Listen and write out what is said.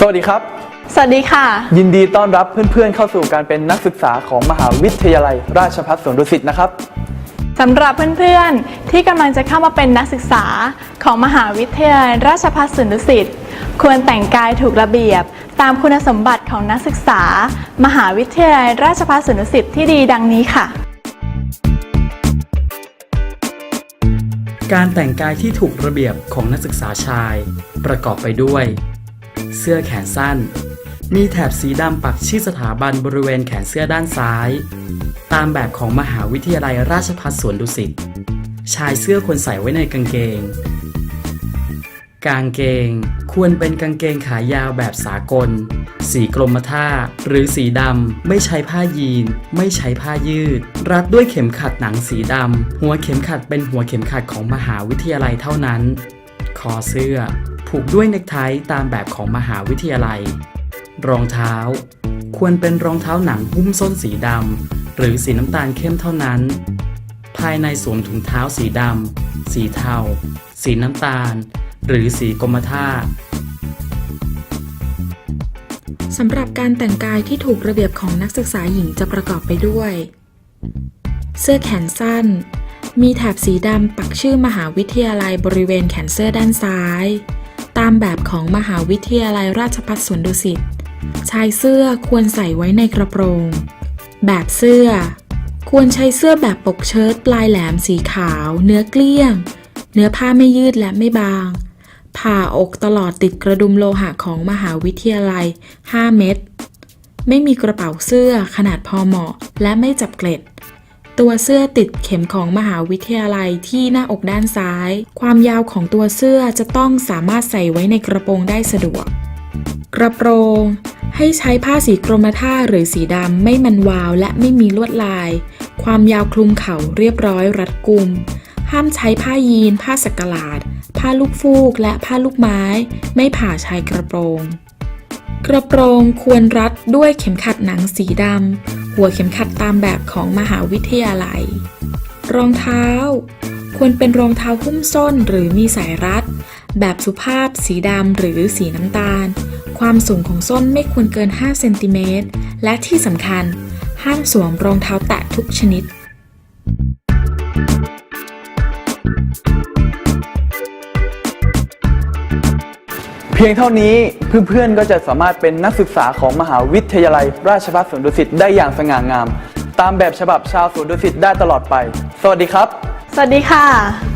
สวัสดีครับ สวัสดีค่ะ ยินดีต้อนรับเพื่อนๆเข้าสู่การเป็นนักศึกษาของมหาวิทยาลัย ราชภัฏสวนดุสิตนะครับสำหรับเพื่อนๆ ที่กำลังจะเข้ามาเป็นนักศึกษาของมหาวิทยาลัยราชภัฏสวนดุสิตควรแต่งกายถูกระเบียบ ตามคุณสมบัติของนักศึกษา มหาวิทยาลัยราชภัฏสวนดุสิตที่ดีดังนี้ค่ะ การแต่งกายที่ถูกระเบียบของนักศึกษาชาย ประกอบไปด้วย เสื้อแขนสั้น มีแถบสีดำปักชื่อสถาบันบริเวณแขนเสื้อด้านซ้าย ตามแบบของมหาวิทยาลัยราชภัฏสวนดุสิต ชายเสื้อควรใส่ไว้ในกางเกง กางเกงควรเป็นกางเกงขายาวแบบสากล สีกรมท่า หรือสีดำ ไม่ใช้ผ้ายีน ไม่ใช้ผ้ายืด รัดด้วยเข็มขัดหนังสีดำ หัวเข็มขัดเป็นหัวเข็มขัดของมหาวิทยาลัยเท่านั้น คอเสื้อ ผูกด้วยเนคไทตามแบบของมหาวิทยาลัย รองเท้า ควรเป็นรองเท้าหนังหุ้มส้นสีดำหรือสีน้ำตาลเข้มเท่านั้น ภายในสวมถุงเท้าสีดำสีเทา สีน้ำตาล หรือสีกรมท่าสำหรับการแต่งกายที่ถูกระเบียบของนักศึกษาหญิงจะประกอบไปด้วย เสื้อแขนสั้น มีแถบสีดำปักชื่อมหาวิทยาลัยบริเวณแขนเสื้อด้านซ้าย ตามแบบของมหาวิทยาลัยราชภัฏสวนดุสิต ชายเสื้อควรใส่ไว้ในกระโปรง แบบเสื้อ ควรใช้เสื้อแบบปกเชิ้ตปลายแหลมสีขาว เนื้อเกลี้ยง เนื้อผ้าไม่ยืดและไม่บาง ผ่าอกตลอดติดกระดุมโลหะของมหาวิทยาลัย 5 เม็ดไม่มีกระเป๋าเสื้อขนาดพอเหมาะ และไม่จับเกล็ด ตัวเสื้อติดเข็มของมหาวิทยาลัยที่หน้าอกด้านซ้าย ความยาวของตัวเสื้อจะต้องสามารถใส่ไว้ในกระโปรงได้สะดวก กระโปรง ให้ใช้ผ้าสีกรมท่าหรือสีดำไม่มันวาวและไม่มีลวดลาย ความยาวคลุมเข่าเรียบร้อยรัดกุม ห้ามใช้ผ้ายีน ผ้าสักหลาด ผ้าลูกฟูกและผ้าลูกไม้ ไม่ผ่าชายกระโปรง กระโปรงควรรัดด้วยเข็มขัดหนังสีดำ หัวเข็มขัดตามแบบของมหาวิทยาลัย รองเท้า ควรเป็นรองเท้าหุ้มส้นหรือมีสายรัด แบบสุภาพสีดำหรือสีน้ำตาล ความสูงของส้นไม่ควรเกิน 5 เซนติเมตร และที่สำคัญ ห้ามสวมรองเท้าแตะทุกชนิด พียงเท่านี้เพื่อนๆก็จะสามารถเป็นนักศึกษาของมหาวิทยาลัย ราชภัฏสวนดุสิตได้อย่างสง่างาม ตามแบบฉบับชาวสวนดุสิตได้ตลอดไป สวัสดีครับ สวัสดีค่ะ